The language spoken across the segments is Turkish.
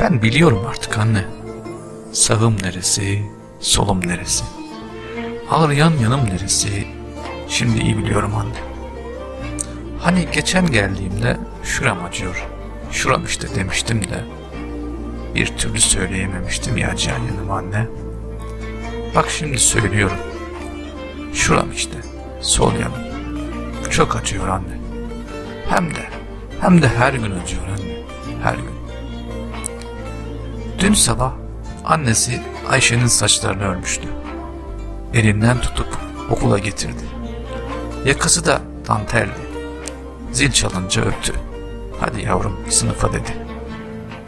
Ben biliyorum artık anne. Sağım neresi, solum neresi. Ağrıyan yanım neresi, şimdi iyi biliyorum anne. Hani geçen geldiğimde şuram acıyor, şuram işte demiştim de bir türlü söyleyememiştim ya can yanım anne. Bak şimdi söylüyorum. Şuram işte, sol yanım. Çok acıyor anne. Hem de, hem de her gün acıyor anne, her gün. Dün sabah annesi Ayşe'nin saçlarını örmüştü. Elinden tutup okula getirdi. Yakası da danteldi. Zil çalınca öptü. Hadi yavrum sınıfa dedi.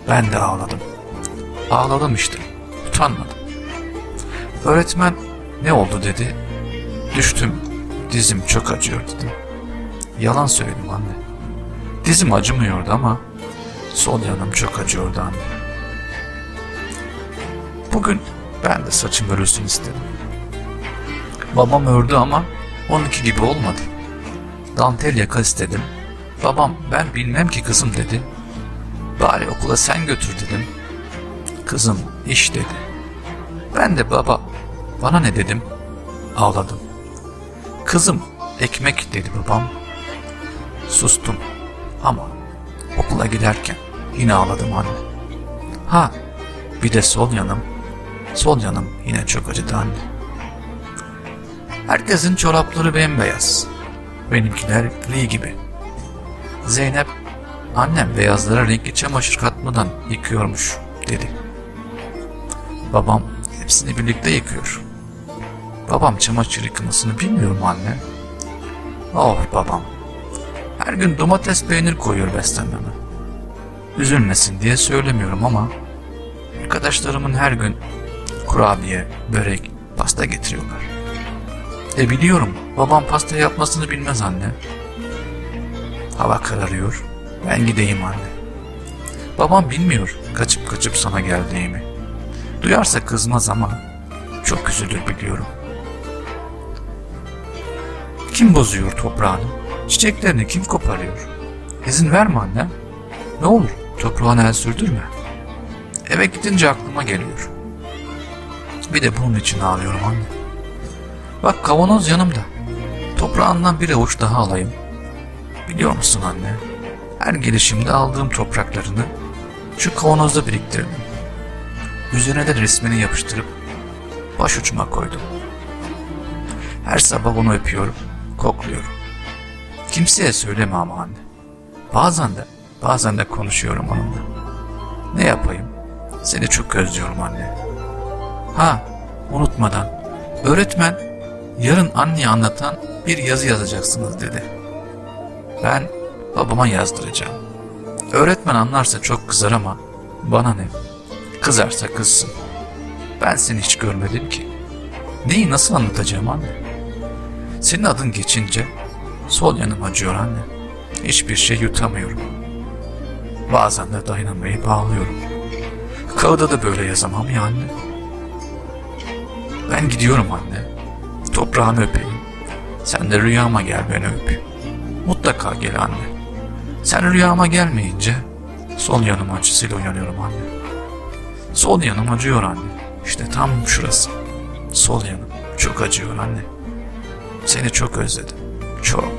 Ben de ağladım. Ağladım işte. Utanmadım. Öğretmen ne oldu dedi. Düştüm. Dizim çok acıyor dedim. Yalan söyledim anne. Dizim acımıyordu ama sol yanım çok acıyordu anne. Bugün ben de saçım örülsün istedim. Babam ördü ama onunki gibi olmadı. Dantel yaka istedim. Babam ben bilmem ki kızım dedi. Bari okula sen götür dedim. Kızım iş dedi. Ben de baba bana ne dedim? Ağladım. Kızım ekmek dedi babam. Sustum ama okula giderken yine ağladım anne. Ha bir de sol yanım. Sol yanım yine çok acıdı anne. Herkesin çorapları bembeyaz. Benimkiler gri gibi. Zeynep, annem beyazlara renkli çamaşır katmadan yıkıyormuş dedi. Babam hepsini birlikte yıkıyor. Babam çamaşır yıkamasını bilmiyor mu anne? Oh babam. Her gün domates peynir koyuyor beslenmeme. Üzülmesin diye söylemiyorum ama Arkadaşlarımın her gün kurabiye, börek, pasta getiriyorlar. E biliyorum babam pasta yapmasını bilmez anne. Hava kararıyor. Ben gideyim anne. Babam bilmiyor kaçıp kaçıp sana geldiğimi. Duyarsa kızmaz ama çok üzülür biliyorum. Kim bozuyor toprağını? Çiçeklerini kim koparıyor? İzin verme anne. Ne olur toprağına el sürdürme. Eve gidince aklıma geliyor. Bir de bunun için ağlıyorum anne. Bak kavanoz yanımda. Toprağından bir avuç daha alayım. Biliyor musun anne? Her gelişimde aldığım topraklarını şu kavanozda biriktirdim. Üzerine de resmini yapıştırıp başucuma koydum. Her sabah onu öpüyorum, kokluyorum. Kimseye söyleme ama anne. Bazen de, bazen de konuşuyorum onunla. Ne yapayım? Seni çok özlüyorum anne. Ha, unutmadan. Öğretmen yarın anneye anlatan bir yazı yazacaksınız dedi. Ben babama yazdıracağım. Öğretmen anlarsa çok kızar ama bana ne? Kızarsa kızsın. Ben seni hiç görmedim ki. Neyi nasıl anlatacağım anne? Senin adın geçince sol yanım acıyor anne. Hiçbir şey yutamıyorum. Bazen de dayanamayıp ağlıyorum. Kağıda da böyle yazamam ya anne. Ben gidiyorum anne. Toprağını öpeyim. Sen de rüyama gel beni öp. Mutlaka gel anne. Sen rüyama gelmeyince sol yanım acısıyla uyanıyorum anne. Sol yanım acıyor anne. İşte tam şurası. Sol yanım çok acıyor anne. Seni çok özledim. Çok.